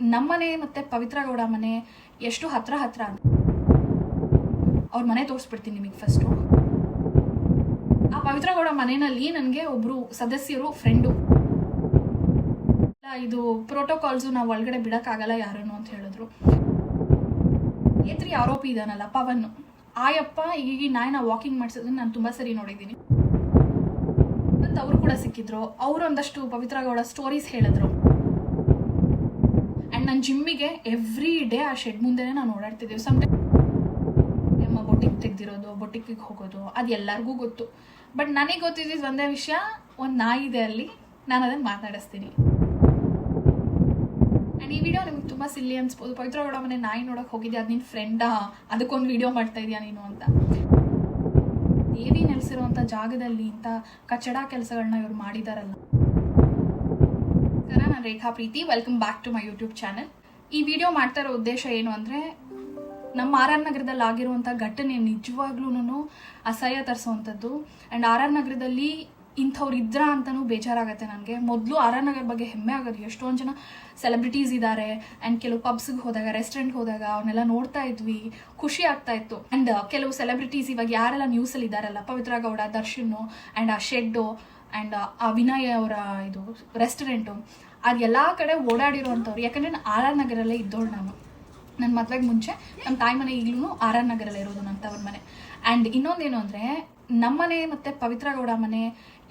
ನಮ್ಮನೆ ಮತ್ತೆ ಪವಿತ್ರ ಗೌಡ ಮನೆ ಎಷ್ಟು ಹತ್ರ ಹತ್ರ ಅವ್ರ ಮನೆ ತೋರಿಸ್ಬಿಡ್ತೀನಿ ನಿಮಗೆ ಫಸ್ಟು ಆ ಪವಿತ್ರ ಗೌಡ ಮನೆಯಲ್ಲಿ ನನಗೆ ಒಬ್ರು ಸದಸ್ಯರು ಫ್ರೆಂಡು ಇದು ಪ್ರೋಟೋಕಾಲ್ಸು ನಾವು ಒಳಗಡೆ ಬಿಡೋಕ್ಕಾಗಲ್ಲ ಯಾರನ್ನು ಅಂತ ಹೇಳಿದ್ರು. ಏತ್ರಿ ಆರೋಪಿ ಇದಾನಲ್ಲ, ಪವನ್. ಆಯಪ್ಪ, ಈಗ ನಾಯಿನ ವಾಕಿಂಗ್ ಮಾಡಿಸೋದನ್ನ ನಾನು ತುಂಬಾ ಸರಿ ನೋಡಿದ್ದೀನಿ. ಮತ್ತು ಅವರು ಕೂಡ ಸಿಕ್ಕಿದ್ರು. ಅವರು ಒಂದಷ್ಟು ಪವಿತ್ರ ಗೌಡ ಸ್ಟೋರೀಸ್ ಹೇಳಿದ್ರು. ನನ್ನ ಜಿಮ್ಮಿಗೆ ಎವ್ರಿ ಡೇ ಆ ಶೆಡ್ ಮುಂದೆನೇ ನಾನು ಓಡಾಡ್ತಿದ್ದೀವಿ. ಸಮ್ ನಮ್ಮ ಬೊಟ್ಟಿಗೆ ತೆಗ್ದಿರೋದು ಬೊಟ್ಟಿಗೆ ಹೋಗೋದು, ಅದು ಎಲ್ಲರಿಗೂ ಗೊತ್ತು. ಬಟ್ ನನಗೆ ಗೊತ್ತಿದ್ದಿದ್ದು ಒಂದೇ ವಿಷಯ, ಒಂದು ನಾಯಿ ಇದೆ ಅಲ್ಲಿ, ನಾನು ಅದನ್ನು ಮಾತಾಡಿಸ್ತೀನಿ ಆ್ಯಂಡ್ ಈ ವಿಡಿಯೋ ನಿಮ್ಗೆ ತುಂಬ ಸಿಲ್ಲಿ ಅನ್ಸ್ಬೋದು. ಪವಿತ್ರ ಗೌಡ ಮನೆ ನಾಯಿ ನೋಡೋಕೆ ಹೋಗಿದ್ದೆ ಅದು ನಿನ್ನ ಫ್ರೆಂಡಾ ಅದಕ್ಕೊಂದು ವಿಡಿಯೋ ಮಾಡ್ತಾ ಇದೆಯಾ ನೀನು ಅಂತ? ದೇವಿ ನೆಲೆಸಿರುವಂಥ ಜಾಗದಲ್ಲಿ ಇಂಥ ಕಚಡ ಕೆಲಸಗಳನ್ನ ಇವ್ರು ಮಾಡಿದಾರಲ್ಲ. ನಮಸ್ಕಾರ, ನಾನು Rekha Preethi. Welcome back to my YouTube channel ಈ ವಿಡಿಯೋ ಮಾಡ್ತಾ ಇರೋ ಉದ್ದೇಶ ಏನು ಅಂದರೆ, ನಮ್ಮ ಆರ್ ಆರ್ ನಗರದಲ್ಲಿ ಆಗಿರುವಂಥ ಘಟನೆ ನಿಜವಾಗ್ಲೂ ಅಸಹ್ಯ ತರಿಸುವಂಥದ್ದು. ಆ್ಯಂಡ್ ಆರ್ ಆರ್ ನಗರದಲ್ಲಿ ಇಂಥವ್ರು ಇದ್ರ ಅಂತಲೂ ಬೇಜಾರಾಗತ್ತೆ ನನಗೆ. ಮೊದಲು ಆರ್ ಆರ್ ನಗರ ಬಗ್ಗೆ ಹೆಮ್ಮೆ ಆಗೋದು. ಎಷ್ಟೊಂದು ಜನ ಸೆಲೆಬ್ರಿಟೀಸ್ ಇದ್ದಾರೆ ಆ್ಯಂಡ್ ಕೆಲವು ಪಬ್ಸ್ಗೆ ಹೋದಾಗ ರೆಸ್ಟೋರೆಂಟ್ಗೆ ಹೋದಾಗ ಅವನ್ನೆಲ್ಲ ನೋಡ್ತಾ ಇದ್ವಿ. ಖುಷಿ ಆಗ್ತಾ ಇತ್ತು. ಆ್ಯಂಡ್ ಕೆಲವು ಸೆಲೆಬ್ರಿಟೀಸ್ ಇವಾಗ ಯಾರೆಲ್ಲ ನ್ಯೂಸಲ್ಲಿ ಇದ್ದಾರಲ್ಲ ಪವಿತ್ರ ಗೌಡ ದರ್ಶನ್ ಆ್ಯಂಡ್ ಆ ಶೆಡ್ಡು ಆ್ಯಂಡ್ ಆ ವಿನಯ್ ಅವರ ಇದು ರೆಸ್ಟೋರೆಂಟು ಅದು ಎಲ್ಲ ಕಡೆ ಓಡಾಡಿರೋವಂಥವ್ರು. ಯಾಕಂದರೆ ನಾನು ಆರ್ ಆರ್ ನಗರಲ್ಲೇ ಇದ್ದೋಳು ನಾನು. ನನ್ನ ಮದುವೆಗೆ ಮುಂಚೆ ನಮ್ಮ ತಾಯಿ ಮನೆ ಈಗಲೂ ಆರ್ ಆರ್ ನಗರಲ್ಲೇ ಇರೋದು ನನ್ನ ತವ್ರ ಮನೆ. ಆ್ಯಂಡ್ ಇನ್ನೊಂದೇನು ಅಂದರೆ ನಮ್ಮನೆ ಮತ್ತು ಪವಿತ್ರ ಗೌಡ ಮನೆ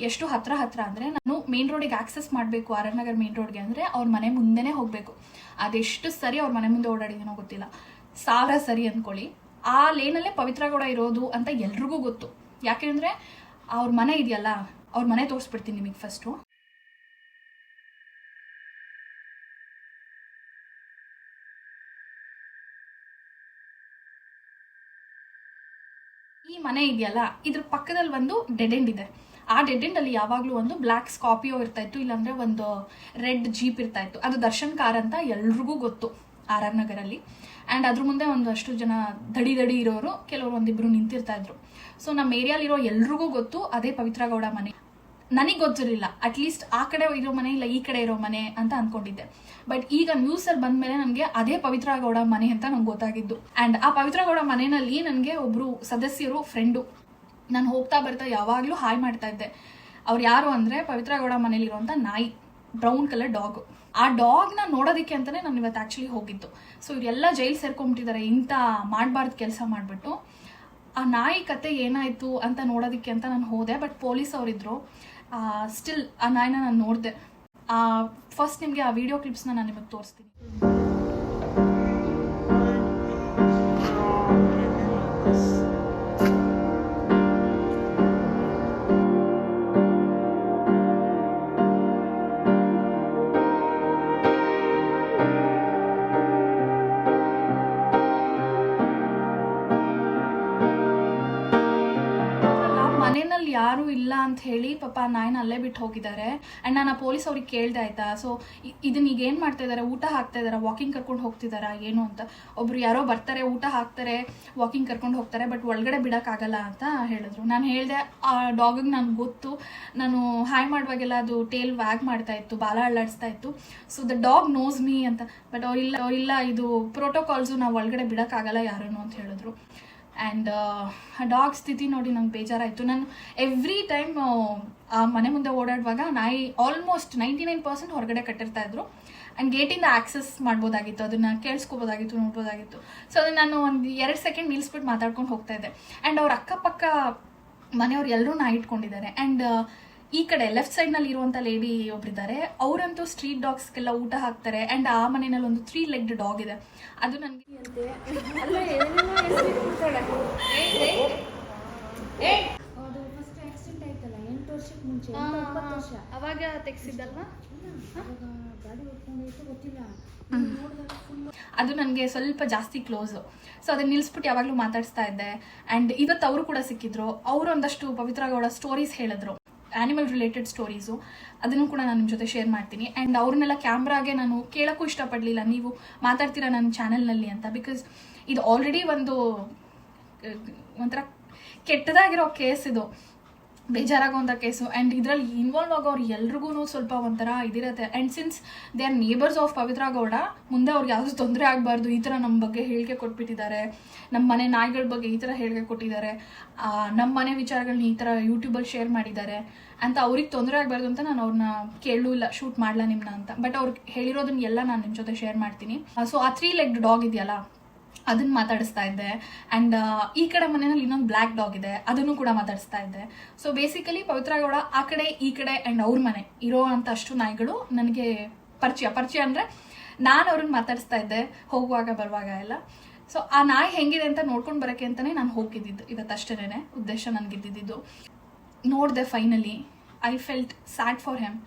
ಎಷ್ಟು ಹತ್ರ ಹತ್ರ ಅಂದರೆ, ನಾನು ಮೇನ್ ರೋಡಿಗೆ ಆಕ್ಸೆಸ್ ಮಾಡಬೇಕು, ಆರ್ ಆರ್ ನಗರ್ ಮೇನ್ ರೋಡ್ಗೆ ಅಂದರೆ ಅವ್ರ ಮನೆ ಮುಂದೆನೇ ಹೋಗಬೇಕು. ಅದೆಷ್ಟು ಸರಿ ಅವ್ರ ಮನೆ ಮುಂದೆ ಓಡಾಡಿದೇನೋ ಗೊತ್ತಿಲ್ಲ. ಸಾವಿರ ಸರಿ ಅಂದ್ಕೊಳ್ಳಿ ಆ ಲೇನಲ್ಲೇ ಪವಿತ್ರ ಗೌಡ ಇರೋದು ಅಂತ ಎಲ್ರಿಗೂ ಗೊತ್ತು. ಯಾಕೆಂದರೆ ಅವ್ರ ಮನೆ ಇದೆಯಲ್ಲ ಅವ್ರ ಮನೆ ತೋರಿಸ್ಬಿಡ್ತೀನಿ ನಿಮಗೆ ಫಸ್ಟು ಈ ಮನೆ ಇದೆಯಲ್ಲ, ಇದ್ರ ಪಕ್ಕದಲ್ಲಿ ಒಂದು ಡೆಡ್ ಎಂಡ್ ಇದೆ. ಆ ಡೆಡ್ ಅಲ್ಲಿ ಯಾವಾಗಲೂ ಒಂದು ಬ್ಲ್ಯಾಕ್ ಸ್ಕಾಪಿಯೋ ಇರ್ತಾ ಇತ್ತು, ಇಲ್ಲಾಂದ್ರೆ ಒಂದು ರೆಡ್ ಜೀಪ್ ಇರ್ತಾ ಇತ್ತು. ಅದು ದರ್ಶನ್ ಕಾರ್ ಅಂತ ಎಲ್ರಿಗೂ ಗೊತ್ತು ಆರ್ ಆರ್ ನಗರಲ್ಲಿ ಆ್ಯಂಡ್ ಅದ್ರ ಮುಂದೆ ಒಂದಷ್ಟು ಜನ ದಡಿ ದಡಿ ಇರೋರು, ಕೆಲವರು ಒಂದಿಬ್ರು ನಿಂತಿರ್ತಾ ಇದ್ರು. ಸೊ ನಮ್ಮ ಏರಿಯಾಲಿರೋ ಎಲ್ರಿಗೂ ಗೊತ್ತು, ಅದೇ ಪವಿತ್ರ ಗೌಡ ಮನೆ. ನನಗೆ ಗೊತ್ತಿರಲಿಲ್ಲ. ಅಟ್ಲೀಸ್ಟ್ ಆ ಕಡೆ ಇರೋ ಮನೆ ಇಲ್ಲ ಈ ಕಡೆ ಇರೋ ಮನೆ ಅಂತ ಅನ್ಕೊಂಡಿದ್ದೆ. ಬಟ್ ಈಗ ನ್ಯೂಸಲ್ಲಿ ಬಂದ್ಮೇಲೆ ನನಗೆ ಅದೇ ಪವಿತ್ರ ಗೌಡ ಮನೆ ಅಂತ ನಂಗೆ ಗೊತ್ತಾಗಿದ್ದು. ಆ್ಯಂಡ್ ಆ ಪವಿತ್ರ ಗೌಡ ಮನೆಯಲ್ಲಿ ನನಗೆ ಒಬ್ರು ಸದಸ್ಯರು ಫ್ರೆಂಡು ನಾನು ಹೋಗ್ತಾ ಬರ್ತಾ ಯಾವಾಗಲೂ ಹಾಯ್ ಮಾಡ್ತಾ ಇದ್ದೆ. ಅವ್ರು ಯಾರು ಅಂದರೆ ಪವಿತ್ರ ಗೌಡ ಮನೇಲಿರುವಂಥ ನಾಯಿ ಬ್ರೌನ್ ಕಲರ್ ಡಾಗ್ ಆ ಡಾಗ್ನ ನೋಡೋದಕ್ಕೆ ಅಂತಲೇ ನಾನು ಇವತ್ತು ಆ್ಯಕ್ಚುಲಿ ಹೋಗಿದ್ದು. ಸೊ ಇವರೆಲ್ಲ ಜೈಲ್ ಸೇರ್ಕೊಂಬಿಟ್ಟಿದ್ದಾರೆ ಇಂಥ ಮಾಡಬಾರ್ದು ಕೆಲಸ ಮಾಡಿಬಿಟ್ಟು ಆ ನಾಯಿ ಕತೆ ಏನಾಯಿತು ಅಂತ ನೋಡೋದಕ್ಕೆ ಅಂತ ನಾನು ಹೋದೆ ಬಟ್ ಪೊಲೀಸ್ ಅವರಿದ್ರು ಸ್ಟಿಲ್ ಆ ನಾಯಿನ ನಾನು ನೋಡಿದೆ. ಫಸ್ಟ್ ನಿಮಗೆ ಆ ವಿಡಿಯೋ ಕ್ಲಿಪ್ಸ್ನ ನಾನು ನಿಮಗೆ ತೋರಿಸ್ತೀನಿ. ಮನೆಯಲ್ಲಿ ಯಾರು ಇಲ್ಲ ಅಂತ ಹೇಳಿ ಪಾಪ ನಾಯಿನ ಅಲ್ಲೇ ಬಿಟ್ಟು ಹೋಗಿದ್ದಾರೆ. ಆ್ಯಂಡ್ ನಾನು ಪೊಲೀಸ್ ಅವ್ರಿಗೆ ಕೇಳಿದೆ ಆಯ್ತಾ? ಸೊ ಇದನ್ನ ಈಗ ಏನು ಮಾಡ್ತಾ ಇದ್ದಾರೆ ಊಟ ಹಾಕ್ತಾ ಇದ್ದಾರೆ ವಾಕಿಂಗ್ ಕರ್ಕೊಂಡು ಹೋಗ್ತಿದ್ದಾರಾ ಏನು ಅಂತ? ಒಬ್ರು ಯಾರೋ ಬರ್ತಾರೆ, ಊಟ ಹಾಕ್ತಾರೆ ವಾಕಿಂಗ್ ಕರ್ಕೊಂಡು ಹೋಗ್ತಾರೆ ಬಟ್ ಒಳಗಡೆ ಬಿಡೋಕ್ಕಾಗಲ್ಲ ಅಂತ ಹೇಳಿದ್ರು. ನಾನು ಹೇಳಿದೆ, ಆ ಡಾಗಿಗೆ ನನಗೆ ಗೊತ್ತು. ನಾನು ಹಾಯ್ ಮಾಡುವಾಗೆಲ್ಲ ಅದು ಟೇಲ್ ವ್ಯಾಗ್ ಮಾಡ್ತಾ ಇತ್ತು, ಬಾಲ ಅಳ್ಳಾಡಿಸ್ತಾ ಇತ್ತು. So the dog knows me ಅಂತ. ಬಟ್ ಅವ್ರಿಲ್ಲ ಇಲ್ಲ ಇದು ಪ್ರೋಟೋಕಾಲ್ಸು ನಾವು ಒಳಗಡೆ ಬಿಡೋಕ್ಕಾಗಲ್ಲ ಯಾರನ್ನು ಅಂತ ಹೇಳಿದ್ರು. ಆ್ಯಂಡ್ ಆ ಡಾಗ್ ಸ್ಥಿತಿ ನೋಡಿ ನಂಗೆ ಬೇಜಾರಾಯಿತು. ನಾನು ಎವ್ರಿ ಟೈಮ್ ಆ ಮನೆ ಮುಂದೆ ಓಡಾಡುವಾಗ ನಾಯಿ ಆಲ್ಮೋಸ್ಟ್ ನೈಂಟಿ ನೈನ್ ಪರ್ಸೆಂಟ್ ಹೊರಗಡೆ ಕಟ್ಟಿರ್ತಾ ಇದ್ರು. ಆ್ಯಂಡ್ ಗೇಟಿಂದ ಆಕ್ಸೆಸ್ ಮಾಡ್ಬೋದಾಗಿತ್ತು, ಅದನ್ನು ಕೇಳಿಸ್ಕೋಬೋದಾಗಿತ್ತು, ನೋಡ್ಬೋದಾಗಿತ್ತು. ಸೊ ಅದನ್ನು ನಾನು ಒಂದು ಎರಡು ಸೆಕೆಂಡ್ ನಿಲ್ಲಿಸ್ಬಿಟ್ಟು ಮಾತಾಡ್ಕೊಂಡು ಹೋಗ್ತಾ ಇದ್ದೆ. ಆ್ಯಂಡ್ ಅವ್ರ ಅಕ್ಕಪಕ್ಕ ಮನೆಯವ್ರು ಎಲ್ಲರೂ ನಾಯಿ ಇಟ್ಕೊಂಡಿದ್ದಾರೆ. ಆ್ಯಂಡ್ ಈ ಕಡೆ ಲೆಫ್ಟ್ ಸೈಡ್ನಲ್ಲಿ ಇರುವಂತ ಲೇಡಿ ಒಬ್ರಿದ್ದಾರೆ. ಅವರಂತೂ ಸ್ಟ್ರೀಟ್ ಡಾಗ್ಸ್ಗೆಲ್ಲ ಊಟ ಹಾಕ್ತಾರೆ ಅಂಡ್ ಆ ಮನೆಯಲ್ಲಿ ಒಂದು ತ್ರೀ ಲೆಗ್ಡ್ ಡಾಗ್ ಇದೆ. ಅದು ನನಗೆ ಅವಾಗ ತೆಗ್ಸಿದ್ದಲ್ವಾ? ಅದು ನನಗೆ ಸ್ವಲ್ಪ ಜಾಸ್ತಿ ಕ್ಲೋಸು ಸೊ ಅದನ್ನ ನಿಲ್ಲಿಸ್ಬಿಟ್ಟು ಯಾವಾಗಲೂ ಮಾತಾಡಿಸ್ತಾ ಇದ್ದೆ. ಆ್ಯಂಡ್ ಇವತ್ತು ಅವರು ಕೂಡ ಸಿಕ್ಕಿದ್ರು. ಅವರು ಒಂದಷ್ಟು ಪವಿತ್ರ ಗೌಡ ಸ್ಟೋರೀಸ್ ಹೇಳಿದ್ರು. ಆ್ಯನಿಮಲ್ ರಿಲೇಟೆಡ್ ಸ್ಟೋರೀಸು ಅದನ್ನು ಕೂಡ ನಾನು ನಿಮ್ಮ ಜೊತೆ ಶೇರ್ ಮಾಡ್ತೀನಿ. ಆ್ಯಂಡ್ ಅವ್ರನ್ನೆಲ್ಲ ಕ್ಯಾಮ್ರಾಗೆ ನಾನು ಕೇಳೋಕ್ಕೂ ಇಷ್ಟಪಡಲಿಲ್ಲ. ನೀವು ಮಾತಾಡ್ತೀರಾ ನನ್ನ ಚಾನಲ್ನಲ್ಲಿ ಅಂತ. ಬಿಕಾಸ್ ಇದು ಆಲ್ರೆಡಿ ಒಂದು, ಒಂಥರ ಕೆಟ್ಟದಾಗಿರೋ ಕೇಸ್ ಇದು. ಬೇಜಾರಾಗುವಂಥ ಕೇಸು ಆ್ಯಂಡ್ ಇದರಲ್ಲಿ ಇನ್ವಾಲ್ವ್ ಆಗೋರು ಎಲ್ರಿಗೂ ಸ್ವಲ್ಪ ಒಂಥರ ಇದಿರತ್ತೆ. And since they are neighbours of Pavithra Gowda, ಮುಂದೆ ಅವ್ರಿಗೆ ಯಾವುದೂ ತೊಂದರೆ ಆಗಬಾರ್ದು, ಈ ಥರ ನಮ್ಮ ಬಗ್ಗೆ ಹೇಳಿಕೆ ಕೊಟ್ಬಿಟ್ಟಿದ್ದಾರೆ. ನಮ್ಮ ಮನೆ ನಾಯಿಗಳ ಬಗ್ಗೆ ಈ ಥರ ಹೇಳಿಕೆ ಕೊಟ್ಟಿದ್ದಾರೆ. ನಮ್ಮ ಮನೆ ವಿಚಾರಗಳನ್ನ ಈ ಥರ ಯೂಟ್ಯೂಬಲ್ಲಿ ಶೇರ್ ಮಾಡಿದ್ದಾರೆ. ಅಂತ ಅವ್ರಿಗೆ ತೊಂದರೆ ಆಗಬಾರ್ದು ಅಂತ ನಾನು ಅವ್ರನ್ನ ಕೇಳೂ ಇಲ್ಲ ಶೂಟ್ ಮಾಡಲ್ಲ ನಿಮ್ಮನ್ನ ಅಂತ. ಬಟ್ ಅವ್ರಿಗೆ ಹೇಳಿರೋದನ್ನೆಲ್ಲ ನಾನು ನಿಮ್ಮ ಜೊತೆ ಶೇರ್ ಮಾಡ್ತೀನಿ. ಸೊ ಆ ತ್ರೀ ಲೆಗ್ ಡಾಗ್ ಇದೆಯಲ್ಲ ಅದನ್ನ ಮಾತಾಡಿಸ್ತಾ ಇದ್ದೆ. ಆ್ಯಂಡ್ ಈ ಕಡೆ ಮನೆಯಲ್ಲಿ ಇನ್ನೊಂದು ಬ್ಲ್ಯಾಕ್ ಡಾಗ್ ಇದೆ, ಅದನ್ನು ಕೂಡ ಮಾತಾಡಿಸ್ತಾ ಇದ್ದೆ. ಸೊ ಬೇಸಿಕಲಿ ಪವಿತ್ರ ಗೌಡ ಆ ಕಡೆ, ಈ ಕಡೆ ಆ್ಯಂಡ್ ಅವ್ರ ಮನೆ ಇರೋ ಅಂತ ಅಷ್ಟು ನಾಯಿಗಳು ನನಗೆ ಪರಿಚಯ. ಪರಿಚಯ ಅಂದರೆ ನಾನು ಅವ್ರನ್ನ ಮಾತಾಡಿಸ್ತಾ ಇದ್ದೆ, ಹೋಗುವಾಗ, ಬರುವಾಗ ಎಲ್ಲ. ಸೊ ಆ ನಾಯಿ ಹೆಂಗಿದೆ ಅಂತ ನೋಡ್ಕೊಂಡು ಬರೋಕ್ಕೆ ಅಂತಲೇ ನಾನು ಹೋಗಿದ್ದಿದ್ದು ಇವತ್ತಷ್ಟೇನೆ ಉದ್ದೇಶ ನನಗಿದ್ದಿದ್ದು. ನೋಡಿದೆ finally I felt sad for him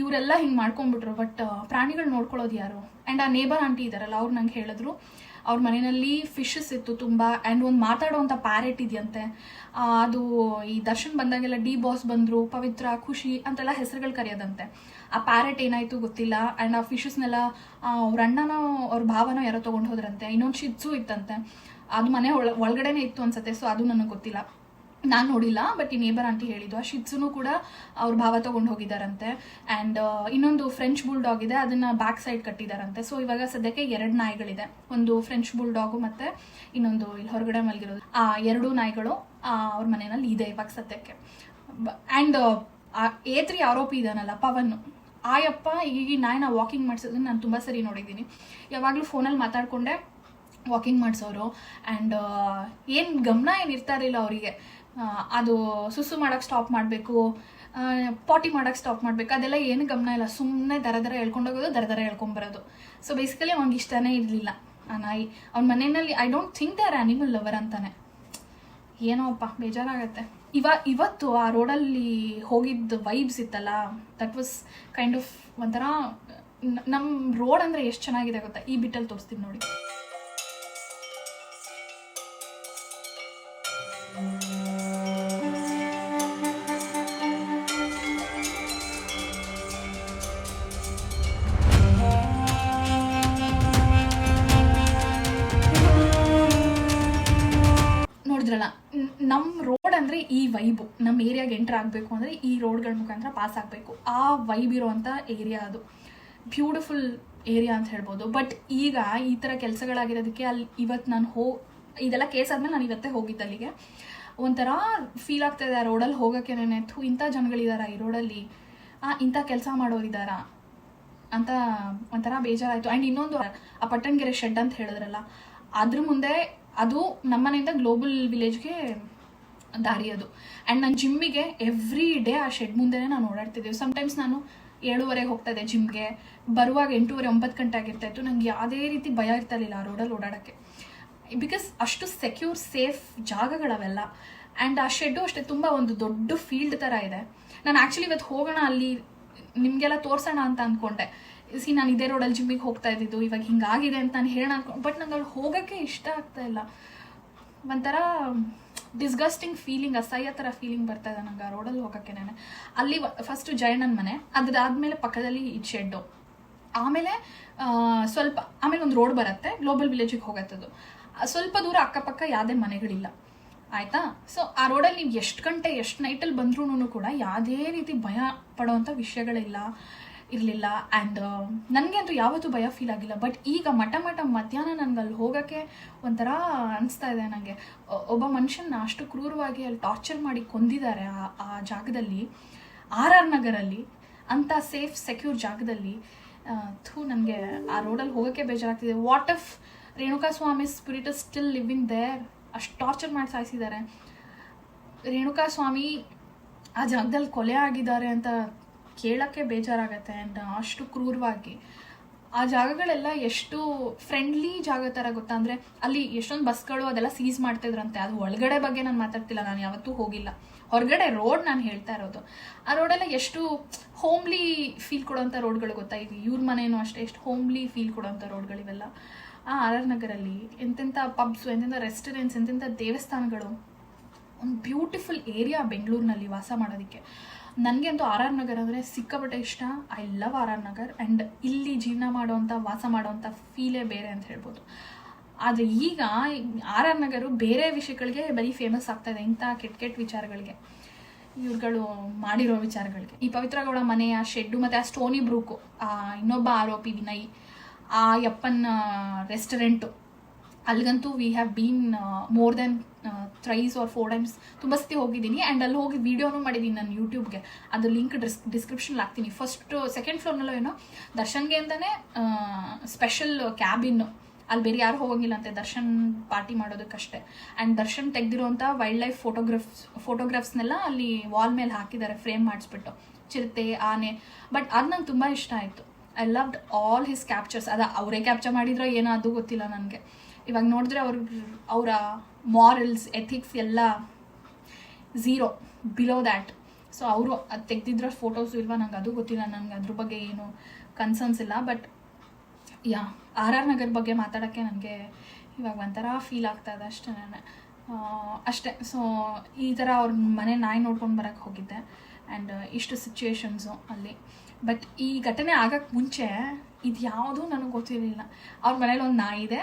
ಇವರೆಲ್ಲ ಹಿಂಗೆ ಮಾಡ್ಕೊಂಡ್ಬಿಟ್ರು ಬಟ್ ಪ್ರಾಣಿಗಳು ನೋಡ್ಕೊಳ್ಳೋದು ಯಾರು? ಆ್ಯಂಡ್ ಆ ನೇಬರ್ ಆಂಟಿ ಇದ್ದಾರಲ್ಲ ಅವ್ರು ನಂಗೆ ಹೇಳಿದ್ರು ಅವ್ರ ಮನೆಯಲ್ಲಿ ಫಿಶಸ್ ಇತ್ತು ತುಂಬ ಆ್ಯಂಡ್ ಒಂದು ಮಾತಾಡುವಂಥ ಪ್ಯಾರೆಟ್ ಇದೆಯಂತೆ. ಅದು ಈ ದರ್ಶನ್ ಬಂದಾಗೆಲ್ಲ ಡಿ ಬಾಸ್ ಬಂದರು, ಪವಿತ್ರ, ಖುಷಿ, ಅಂತೆಲ್ಲ ಹೆಸರುಗಳು ಕರೆಯೋದಂತೆ. ಆ ಪ್ಯಾರೆಟ್ ಏನಾಯಿತು ಗೊತ್ತಿಲ್ಲ ಆ್ಯಂಡ್ ಆ ಫಿಶಸ್ನೆಲ್ಲ ಅವ್ರ ಅಣ್ಣನೋ, ಅವ್ರ ಭಾವನೋ ಯಾರೋ ತೊಗೊಂಡು ಹೋದ್ರಂತೆ. ಇನ್ನೊಂದು ಶಿತ್ಸು ಇತ್ತಂತೆ. ಅದು ಮನೆ ಒಳ, ಒಳಗಡೆನೇ ಇತ್ತು ಅನ್ಸುತ್ತೆ ಸೊ ಅದು ನನಗೆ ಗೊತ್ತಿಲ್ಲ. ನಾನು ನೋಡಿಲ್ಲ ಬಟ್ ಈ ನೇಬರ್ ಆಂಟಿ ಹೇಳಿದ್ದು. ಆ ಶಿಟ್ಸುನು ಕೂಡ ಅವ್ರ ಭಾವ ತಗೊಂಡು ಹೋಗಿದ್ದಾರಂತೆ ಆ್ಯಂಡ್ ಇನ್ನೊಂದು ಫ್ರೆಂಚ್ ಬುಲ್ ಡಾಗ್ ಇದೆ, ಅದನ್ನು ಬ್ಯಾಕ್ ಸೈಡ್ ಕಟ್ಟಿದಾರಂತೆ. ಸೊ ಇವಾಗ ಸದ್ಯಕ್ಕೆ ಎರಡು ನಾಯಿಗಳಿದೆ. ಒಂದು ಫ್ರೆಂಚ್ ಬುಲ್ ಡಾಗು ಮತ್ತೆ ಇನ್ನೊಂದು ಇಲ್ಲಿ ಹೊರಗಡೆ ಮಲಗಿರೋದು. ಆ, ಎರಡು ನಾಯಿಗಳು ಅವ್ರ ಮನೆಯಲ್ಲಿ ಇದೆ ಇವಾಗ ಸದ್ಯಕ್ಕೆ. ಆ್ಯಂಡ್ ಏತ್ರಿ ಆರೋಪಿ ಇದಾನಲ್ಲ, ಪವನ್. ಆಯಪ್ಪ ಈಗ ಈ ನಾಯಿನ ವಾಕಿಂಗ್ ಮಾಡಿಸೋದನ್ನ ನಾನು ತುಂಬ ಸರಿ ನೋಡಿದ್ದೀನಿ. ಯಾವಾಗಲೂ ಫೋನಲ್ಲಿ ಮಾತಾಡಿಕೊಂಡೆ ವಾಕಿಂಗ್ ಮಾಡಿಸೋರು. ಆ್ಯಂಡ್ ಏನು ಗಮನ ಏನು ಇರ್ತಾ ಇರಲಿಲ್ಲ ಅವರಿಗೆ. ಅದು ಸುಸು ಮಾಡೋಕ್ಕೆ ಸ್ಟಾಪ್ ಮಾಡಬೇಕು ಪಾಟಿ ಮಾಡೋಕ್ಕೆ ಸ್ಟಾಪ್ ಮಾಡಬೇಕು, ಅದೆಲ್ಲ ಏನು ಗಮನ ಇಲ್ಲ. ಸುಮ್ಮನೆ ದರ ದರ ಹೇಳ್ಕೊಂಡೋಗೋದು ದರ ದರ ಹೇಳ್ಕೊಂಬರೋದು ಸೊ ಬೇಸಿಕಲಿ ಅವ್ನಿಗೆ ಇಷ್ಟನೇ ಇರಲಿಲ್ಲ ಆ ನಾಯಿ. ಅವ್ನ ಮನೆಯಲ್ಲಿ I don't think they are animal lover ಅಂತಾನೆ. ಏನೋ ಅಪ್ಪ, ಬೇಜಾರಾಗತ್ತೆ. ಇವ, ಇವತ್ತು ಆ ರೋಡಲ್ಲಿ ಹೋಗಿದ್ದ ವೈಬ್ಸ್ ಇತ್ತಲ್ಲ ದಟ್ ವಾಸ್ ಕೈಂಡ್ ಆಫ್ ಒಂಥರ ನಮ್ಮ ರೋಡ್ ಅಂದರೆ ಎಷ್ಟು ಚೆನ್ನಾಗಿದೆ ಗೊತ್ತಾ? ಈ ಬಿಟ್ಟಲ್ಲಿ ತೋರಿಸ್ತೀನಿ ನೋಡಿ. ಈ ವೈಬು ನಮ್ಮ ಏರಿಯಾಗೆ ಎಂಟ್ರ್ ಆಗಬೇಕು ಅಂದರೆ ಈ ರೋಡ್ಗಳ ಮುಖಾಂತರ ಪಾಸ್ ಆಗಬೇಕು. ಆ ವೈಬ್ ಇರೋವಂಥ ಏರಿಯಾ ಅದು. ಬ್ಯೂಟಿಫುಲ್ ಏರಿಯಾ ಅಂತ ಹೇಳ್ಬೋದು. ಬಟ್ ಈಗ ಈ ಥರ ಕೆಲಸಗಳಾಗಿರೋದಕ್ಕೆ ಅಲ್ಲಿ ಇವತ್ತು ನಾನು ಹೋ, ಇದೆಲ್ಲ ಕೇಸ್ ಆದಮೇಲೆ ನಾನು ಇವತ್ತೇ ಹೋಗಿದ್ದೆ ಅಲ್ಲಿಗೆ. ಒಂಥರ ಫೀಲ್ ಆಗ್ತಾ ಇದೆ ಆ ರೋಡಲ್ಲಿ ಹೋಗೋಕ್ಕೇನೆ ಥೂ, ಇಂಥ ಜನಗಳಿದಾರಾ ಈ ರೋಡಲ್ಲಿ ಆ, ಇಂಥ ಕೆಲಸ ಮಾಡೋರಿದ್ದಾರಾ ಅಂತ ಒಂಥರ ಬೇಜಾರಾಯಿತು. ಆ್ಯಂಡ್ ಇನ್ನೊಂದು, ಆ ಪಟ್ಟಣಗೆರೆ ಶೆಡ್ ಅಂತ ಹೇಳಿದ್ರಲ್ಲ, ಅದ್ರ ಮುಂದೆ ಅದು ನಮ್ಮನೆಯಿಂದ ಗ್ಲೋಬಲ್ ವಿಲೇಜ್ಗೆ ದಾರಿ ಅದು. ಆ್ಯಂಡ್ ನಾನು ಜಿಮ್ಮಿಗೆ ಎವ್ರಿ ಡೇ ಆ ಶೆಡ್ ಮುಂದೆನೇ ನಾನು ಓಡಾಡ್ತಿದ್ದೀವಿ. ಸಮ್ಟೈಮ್ಸ್ ನಾನು ಏಳುವರೆಗೆ ಹೋಗ್ತಾ ಇದ್ದೆ ಜಿಮ್ಗೆ ಬರುವಾಗ ಎಂಟೂವರೆ, ಒಂಬತ್ತು ಗಂಟೆ ಆಗಿರ್ತಾ ಇತ್ತು. ನಂಗೆ ಯಾವುದೇ ರೀತಿ ಭಯ ಇರ್ತಾ ಇರಲಿಲ್ಲ ಆ ರೋಡಲ್ಲಿ ಓಡಾಡೋಕ್ಕೆ. ಬಿಕಾಸ್ ಅಷ್ಟು ಸೆಕ್ಯೂರ್ ಸೇಫ್ ಜಾಗಗಳವೆಲ್ಲ. ಆ್ಯಂಡ್ ಆ ಶೆಡ್ಡು ಅಷ್ಟೇ ತುಂಬ ಒಂದು ದೊಡ್ಡ ಫೀಲ್ಡ್ ಥರ ಇದೆ. ನಾನು ಆ್ಯಕ್ಚುಲಿ ಇವತ್ತು ಹೋಗೋಣ ಅಲ್ಲಿ ನಿಮಗೆಲ್ಲ ತೋರಿಸೋಣ ಅಂತ ಅಂದ್ಕೊಂಡೆ ಸಿ ನಾನು ಇದೇ ರೋಡಲ್ಲಿ ಜಿಮ್ಮಿಗೆ ಹೋಗ್ತಾ ಇದ್ದಿದ್ದು, ಇವಾಗ ಹಿಂಗಾಗಿದೆ ಅಂತ ನಾನು ಹೇಳೋಣ ಬಟ್ ನಂಗೆ ಅಲ್ಲಿ ಹೋಗೋಕ್ಕೆ ಇಷ್ಟ ಆಗ್ತಾ ಇಲ್ಲ. ಒಂಥರ ಡಿಸ್ಗಸ್ಟಿಂಗ್ ಫೀಲಿಂಗ್ ಅಸಹ್ಯ ಥರ ಫೀಲಿಂಗ್ ಬರ್ತಾ ಇದೆ ನಂಗೆ ಆ ರೋಡಲ್ಲಿ ಹೋಗೋಕ್ಕೆ ಅಲ್ಲಿ ಫಸ್ಟು ಜಯಣ್ಣನ ಮನೆ ಅದಾದ್ಮೇಲೆ ಪಕ್ಕದಲ್ಲಿ ಈ ಶೆಡ್ಡು ಆಮೇಲೆ ಸ್ವಲ್ಪ, ಆಮೇಲೆ ಒಂದು ರೋಡ್ ಬರುತ್ತೆ ಗ್ಲೋಬಲ್ ವಿಲೇಜಿಗೆ ಹೋಗತ್ತದು. ಸ್ವಲ್ಪ ದೂರ ಅಕ್ಕಪಕ್ಕ ಯಾವುದೇ ಮನೆಗಳಿಲ್ಲ. ಆಯಿತಾ? ಸೊ ಆ ರೋಡಲ್ಲಿ ನೀವು ಎಷ್ಟು ಗಂಟೆ, ಎಷ್ಟು ನೈಟಲ್ಲಿ ಬಂದ್ರೂ ಕೂಡ ಯಾವುದೇ ರೀತಿ ಭಯ ಪಡೋವಂಥ ವಿಷಯಗಳಿಲ್ಲ. ಇರಲಿಲ್ಲ. ಆ್ಯಂಡ್ ನನಗೆ ಅಂತೂ ಯಾವತ್ತೂ ಭಯ ಫೀಲ್ ಆಗಿಲ್ಲ. ಬಟ್ ಈಗ ಮಠ ಮಠ ಮಧ್ಯಾಹ್ನ ನನಗೆ ಅಲ್ಲಿ ಹೋಗೋಕ್ಕೆ ಒಂಥರ ಅನಿಸ್ತಾ ಇದೆ ನನಗೆ ಒಬ್ಬ ಮನುಷ್ಯನ ಅಷ್ಟು ಕ್ರೂರವಾಗಿ ಅಲ್ಲಿ ಟಾರ್ಚರ್ ಮಾಡಿ ಕೊಂದಿದ್ದಾರೆ ಆ ಆ ಜಾಗದಲ್ಲಿ, ಆರ್ ಆರ್ ನಗರಲ್ಲಿ ಅಂಥ ಸೇಫ್ ಸೆಕ್ಯೂರ್ ಜಾಗದಲ್ಲಿ ಥೂ ನನಗೆ ಆ ರೋಡಲ್ಲಿ ಹೋಗೋಕ್ಕೆ ಬೇಜಾರಾಗ್ತಿದೆ. What if Renuka Swamy spirit is still living there ಅಷ್ಟು ಟಾರ್ಚರ್ ಮಾಡಿ ಸಾಯಿಸಿದ್ದಾರೆ. ರೇಣುಕಾ ಸ್ವಾಮಿ ಆ ಜಾಗದಲ್ಲಿ ಕೊಲೆ ಆಗಿದ್ದಾರೆ ಅಂತ ಕೇಳೋಕ್ಕೆ ಬೇಜಾರಾಗತ್ತೆ ಅಂಡ್ ಅಷ್ಟು ಕ್ರೂರವಾಗಿ. ಆ ಜಾಗಗಳೆಲ್ಲ ಎಷ್ಟು ಫ್ರೆಂಡ್ಲಿ ಜಾಗ ಥರ ಗೊತ್ತಾ? ಅಂದರೆ ಅಲ್ಲಿ ಎಷ್ಟೊಂದು ಬಸ್ಗಳು ಅದೆಲ್ಲ ಸೀಸ್ ಮಾಡ್ತಿದ್ರಂತೆ ಅದು ಒಳಗಡೆ ಬಗ್ಗೆ ನಾನು ಮಾತಾಡ್ತಿಲ್ಲ, ನಾನು ಯಾವತ್ತೂ ಹೋಗಿಲ್ಲ. ಹೊರಗಡೆ ರೋಡ್ ನಾನು ಹೇಳ್ತಾ ಇರೋದು. ಆ ರೋಡೆಲ್ಲ ಎಷ್ಟು ಹೋಮ್ಲಿ ಫೀಲ್ ಕೊಡೋಂಥ ರೋಡ್ಗಳು ಗೊತ್ತಾ? ಇದೆ ಇವ್ರ ಮನೆಯೂ ಅಷ್ಟೇ, ಎಷ್ಟು ಹೋಮ್ಲಿ ಫೀಲ್ ಕೊಡೋಂಥ ರೋಡ್ಗಳಿವೆಲ್ಲ ಆ ಆರ್ ಆರ್ ನಗರಲ್ಲಿ ಎಂತೆಂಥ ಪಬ್ಸು ಎಂತೆಂಥ ರೆಸ್ಟೋರೆಂಟ್ಸ್ ಎಂತೆಂಥ ದೇವಸ್ಥಾನಗಳು. ಒಂದು ಬ್ಯೂಟಿಫುಲ್ ಏರಿಯಾ ಬೆಂಗಳೂರಿನಲ್ಲಿ ವಾಸ ಮಾಡೋದಕ್ಕೆ. ನನಗೆ ಅಂತೂ ಆರ್ ಆರ್ ನಗರ್ ಅಂದರೆ ಸಿಕ್ಕಾಪಟ್ಟೆ ಇಷ್ಟ. I love R R Nagar and ಇಲ್ಲಿ ಜೀವನ ಮಾಡೋವಂಥ ವಾಸ ಮಾಡೋವಂಥ ಫೀಲೇ ಬೇರೆ ಅಂತ ಹೇಳ್ಬೋದು. ಆದರೆ ಈಗ ಆರ್ ಆರ್ ನಗರು ಬೇರೆ ವಿಷಯಗಳಿಗೆ ಬರೀ ಫೇಮಸ್ ಆಗ್ತಾ ಇದೆ, ಇಂಥ ಕೆಟ್ಟ ಕೆಟ್ಟ ವಿಚಾರಗಳಿಗೆ. ಇವ್ರುಗಳು ಮಾಡಿರೋ ವಿಚಾರಗಳಿಗೆ. ಈ ಪವಿತ್ರ ಗೌಡ ಮನೆಯ ಶೆಡ್ಡು ಮತ್ತು ಆ ಸ್ಟೋನಿ ಬ್ರೂಕು ಇನ್ನೊಬ್ಬ ಆರೋಪಿ ವಿನಯ್, ಆ ಯಪ್ಪನ್ restaurant ಅಲ್ಲಿಗಂತೂ we have been more than thrice or four times ತುಂಬ ಸತಿ ಹೋಗಿದ್ದೀನಿ. ಆ್ಯಂಡ್ ಅಲ್ಲಿ ಹೋಗಿ ವೀಡಿಯೋನೂ ಮಾಡಿದ್ದೀನಿ ನಾನು ಯೂಟ್ಯೂಬ್ಗೆ ಅದು ಲಿಂಕ್ ಡಿಸ್ ಡಿಸ್ಕ್ರಿಪ್ಷನ್ ಹಾಕ್ತೀನಿ. ಫಸ್ಟ್ ಸೆಕೆಂಡ್ ಫ್ಲೋರ್ನಲ್ಲೋ ಏನೋ, ದರ್ಶನ್ಗೆ ಅಂತಲೇ ಸ್ಪೆಷಲ್ ಕ್ಯಾಬಿನ್ ಅಲ್ಲಿ ಬೇರೆ ಯಾರು ಹೋಗಂಗಿಲ್ಲ ಅಂತೆ. ದರ್ಶನ್ ಪಾರ್ಟಿ ಮಾಡೋದಕ್ಕಷ್ಟೇ. ಆ್ಯಂಡ್ ದರ್ಶನ್ ತೆಗೆದಿರುವಂಥ ವೈಲ್ಡ್ ಲೈಫ್ ಫೋಟೋಗ್ರಾಫ್ಸ್ ಫೋಟೋಗ್ರಾಫ್ಸ್ನೆಲ್ಲ ಅಲ್ಲಿ ವಾಲ್ ಮೇಲೆ ಹಾಕಿದ್ದಾರೆ ಫ್ರೇಮ್ ಮಾಡಿಸ್ಬಿಟ್ಟು. ಚಿರತೆ, ಆನೆ. ಬಟ್ ಅದು ನಂಗೆ ತುಂಬ ಇಷ್ಟ ಆಯಿತು. I loved all his captures ಅದ ಅವರೇ ಕ್ಯಾಪ್ಚರ್ ಮಾಡಿದ್ರೋ ಏನೋ ಅದು ಗೊತ್ತಿಲ್ಲ ನನಗೆ. ಇವಾಗ ನೋಡಿದ್ರೆ ಅವ್ರ, ಅವರ ಮಾರಲ್ಸ್ ಎಥಿಕ್ಸ್ ಎಲ್ಲ ಝೀರೋ ಬಿಲೋ ದ್ಯಾಟ್ ಸೊ ಅವರು ಅದು ತೆಗ್ದಿದ್ರ ಫೋಟೋಸು ಇಲ್ವಾ ನಂಗೆ ಅದು ಗೊತ್ತಿಲ್ಲ ನನಗೆ ಅದ್ರ ಬಗ್ಗೆ ಏನು ಕನ್ಸರ್ನ್ಸ್ ಇಲ್ಲ but ya, R R Nagar ಬಗ್ಗೆ ಮಾತಾಡೋಕ್ಕೆ ನನಗೆ ಇವಾಗ ಒಂಥರ ಫೀಲ್ ಆಗ್ತಾ ಇದೆ ಅಷ್ಟೇ ಅಷ್ಟೇ ಸೊ ಈ ಥರ ಅವ್ರ ಮನೆ ನಾಯಿ ನೋಡ್ಕೊಂಡು ಬರೋಕ್ಕೆ ಹೋಗಿದ್ದೆ ಆ್ಯಂಡ್ ಇಷ್ಟು ಸಿಚುವೇಶನ್ಸು ಅಲ್ಲಿ. ಬಟ್ ಈ ಘಟನೆ ಆಗೋಕ್ಕೆ ಮುಂಚೆ ಇದು ಯಾವುದೂ ನನಗೆ ಗೊತ್ತಿರಲಿಲ್ಲ. ಅವ್ರ ಮನೇಲಿ ಒಂದು ನಾಯಿ ಇದೆ,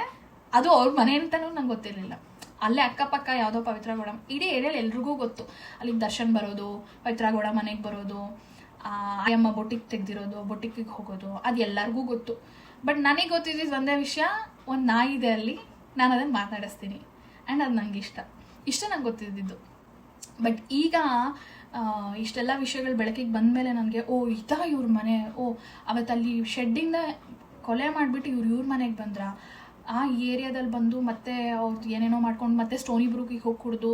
ಅದು ಅವ್ರ ಮನೆ ಅಂತಲೂ ನಂಗೆ ಗೊತ್ತಿರಲಿಲ್ಲ. ಅಲ್ಲೇ ಅಕ್ಕಪಕ್ಕ ಯಾವುದೋ ಪವಿತ್ರ ಗೌಡ, ಇಡೀ ಏರಿಯಲ್ಲಿ ಎಲ್ರಿಗೂ ಗೊತ್ತು. ಅಲ್ಲಿಗೆ ದರ್ಶನ್ ಬರೋದು, ಪವಿತ್ರ ಗೌಡ ಮನೆಗೆ ಬರೋದು ಆಯಮ್ಮ ಬೊಟ್ಟಿಗೆ ತೆಗ್ದಿರೋದು ಬೊಟ್ಟಿಗೆ ಹೋಗೋದು, ಅದು ಎಲ್ಲರಿಗೂ ಗೊತ್ತು. ಬಟ್ ನನಗೆ ಗೊತ್ತಿದ್ದಿದ್ದು ಒಂದೇ ವಿಷಯ, ಒಂದು ನಾಯಿ ಇದೆ ಅಲ್ಲಿ, ನಾನು ಅದನ್ನು ಮಾತಾಡಿಸ್ತೀನಿ. ಆ್ಯಂಡ್ ಅದು ನನಗೆ ಇಷ್ಟ. ಇಷ್ಟ ನಂಗೆ ಗೊತ್ತಿದ್ದಿದ್ದು. ಬಟ್ ಈಗ ಇಷ್ಟೆಲ್ಲ ವಿಷಯಗಳು ಬೆಳಕಿಗೆ ಬಂದಮೇಲೆ ನನಗೆ, ಓ, ಇದ ಇವ್ರ ಮನೆ, ಓ ಅವತ್ತಲ್ಲಿ ಶೆಡ್ಡಿಂದ ಕೊಲೆ ಮಾಡಿಬಿಟ್ಟು ಇವ್ರು ಇವ್ರ ಮನೆಗೆ ಬಂದ್ರ? ಆ ಏರಿಯಾದಲ್ಲಿ ಬಂದು ಮತ್ತೆ ಅವ್ರದ್ದು ಏನೇನೋ ಮಾಡ್ಕೊಂಡು ಮತ್ತೆ ಸ್ಟೋನಿ ಬ್ರೂಕಿಗೆ ಹೋಗಿ ಕುಡ್ದು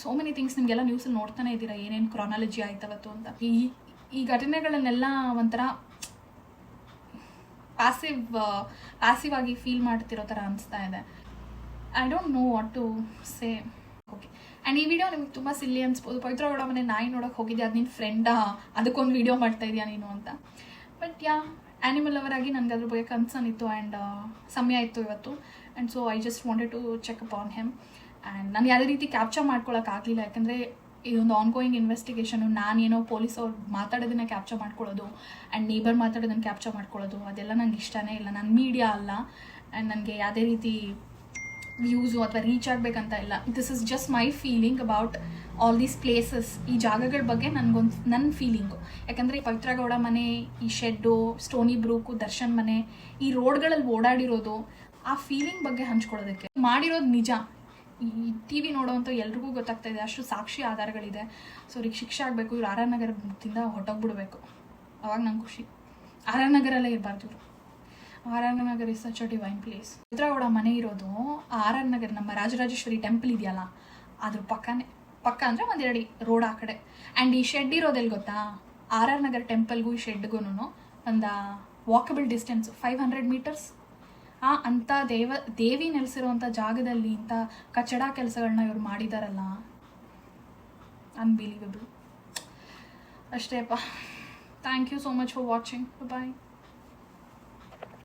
ಸೋ ಮೆನಿ ಥಿಂಗ್ಸ್ ನಿಮಗೆಲ್ಲ ನ್ಯೂಸಲ್ಲಿ ನೋಡ್ತಾನೆ ಇದ್ದೀರಾ, ಏನೇನು ಕ್ರಾನಾಲಜಿ ಆಯ್ತವತ್ತು ಅಂತ? ಈ ಈ ಘಟನೆಗಳನ್ನೆಲ್ಲ ಒಂಥರ ಪ್ಯಾಸಿವ್ ಪ್ಯಾಸಿವ್ ಆಗಿ ಫೀಲ್ ಮಾಡ್ತಿರೋ ಥರ ಅನಿಸ್ತಾ ಇದೆ. I don't know what to say okay and ಈ ವಿಡಿಯೋ ನಿಮ್ಗೆ ತುಂಬ ಸಿಲ್ಲಿ ಅನ್ಸ್ಬೋದು. ಪವಿತ್ರ ಅವಳ ಮನೆ ನಾಯಿ ನೋಡೋಕೆ ಹೋಗಿದ್ದೆ ಅದು ನಿನ್ನ ಫ್ರೆಂಡಾ ಅದಕ್ಕೊಂದು ವಿಡಿಯೋ ಮಾಡ್ತಾ ಇದೆಯಾ ನೀನು ಅಂತ? ಬಟ್ ಯಾ ಆ್ಯನಿಮಲ್ ಆಗಿ ನನಗೆ ಅದ್ರ ಬಗ್ಗೆ ಕನ್ಸರ್ನ್ ಇತ್ತು ಆ್ಯಂಡ್ ಸಮಯ ಇತ್ತು ಇವತ್ತು. And so I just wanted to check up on him and ನಾನು ಯಾವುದೇ ರೀತಿ ಕ್ಯಾಪ್ಚರ್ ಮಾಡ್ಕೊಳಕ್ಕಾಗಲಿಲ್ಲ ಯಾಕಂದರೆ ಇದೊಂದು ಆನ್ಗೋಯಿಂಗ್ ಇನ್ವೆಸ್ಟಿಗೇಷನು ನಾನೇನೋ ಪೊಲೀಸ್ ಅವ್ರು ಮಾತಾಡೋದನ್ನ ಕ್ಯಾಪ್ಚರ್ ಮಾಡ್ಕೊಳ್ಳೋದು ಆ್ಯಂಡ್ ನೇಬರ್ ಮಾತಾಡೋದನ್ನ ಕ್ಯಾಪ್ಚರ್ ಮಾಡ್ಕೊಳ್ಳೋದು, ಅದೆಲ್ಲ ನನಗೆ ಇಷ್ಟನೇ ಇಲ್ಲ. ನಾನು ಮೀಡಿಯಾ ಅಲ್ಲ. ಆ್ಯಂಡ್ ನನಗೆ ಯಾವುದೇ ರೀತಿ ವ್ಯೂಸು ಅಥವಾ ರೀಚ್ ಆಗಬೇಕಂತ ಇಲ್ಲ this is just my feeling about all these places ಈ ಜಾಗಗಳ ಬಗ್ಗೆ ನನಗೊಂದು ನನ್ನ ಫೀಲಿಂಗು ಯಾಕಂದರೆ ಪವಿತ್ರ ಗೌಡ ಮನೆ, ಈ ಶೆಡ್ಡು ಸ್ಟೋನಿ ಬ್ರೂಕು ದರ್ಶನ್ ಮನೆ, ಈ ರೋಡ್ಗಳಲ್ಲಿ ಓಡಾಡಿರೋದು ಆ ಫೀಲಿಂಗ್ ಬಗ್ಗೆ ಹಂಚ್ಕೊಳ್ಳೋದಕ್ಕೆ. ಮಾಡಿರೋದು ನಿಜ. ಈ ಟಿ ವಿ ನೋಡೋವಂಥ ಎಲ್ರಿಗೂ ಗೊತ್ತಾಗ್ತಾ ಇದೆ. ಅಷ್ಟು ಸಾಕ್ಷಿ ಆಧಾರಗಳಿದೆ. ಸೊ ಅವ್ರಿಗೆ ಶಿಕ್ಷೆ ಆಗಬೇಕು. ಇವ್ರು ಆರ್ ಆರ್ ನಗರದಿಂದ ಹೊಟ್ಟೋಗ್ಬಿಡ್ಬೇಕು ಅವಾಗ ನಂಗೆ ಖುಷಿ. ಆರ್ ಆರ್ ನಗರಲ್ಲೇ ಇರಬಾರ್ದು ಇವರು. R R Nagar is such divine place Chitragowda ಮನೆ ಇರೋದು ಆರ್ ಆರ್ ನಗರ್ ನಮ್ಮ ರಾಜರಾಜೇಶ್ವರಿ ಟೆಂಪಲ್ ಇದೆಯಲ್ಲ, ಅದ್ರ ಪಕ್ಕನೇ, ಪಕ್ಕ ಅಂದರೆ ಒಂದೆರಡು ರೋಡ್ ಆ ಕಡೆ. ಆ್ಯಂಡ್ ಈ ಶೆಡ್ ಇರೋದೆಲ್ಲಿ ಗೊತ್ತಾ? ಆರ್ ಆರ್ ನಗರ್ ಟೆಂಪಲ್ಗೂ ಈ ಶೆಡ್ಗೂನು ಒಂದು walkable distance five hundred metres ಆ ಅಂಥ ದೇವ, ದೇವಿ ನೆಲೆಸಿರುವಂಥ ಜಾಗದಲ್ಲಿ ಇಂಥ ಕಚಡ ಕೆಲಸಗಳನ್ನ ಇವ್ರು ಮಾಡಿದಾರಲ್ಲ ಅಷ್ಟೇ ಅಪ್ಪ. Thank you so much for watching bye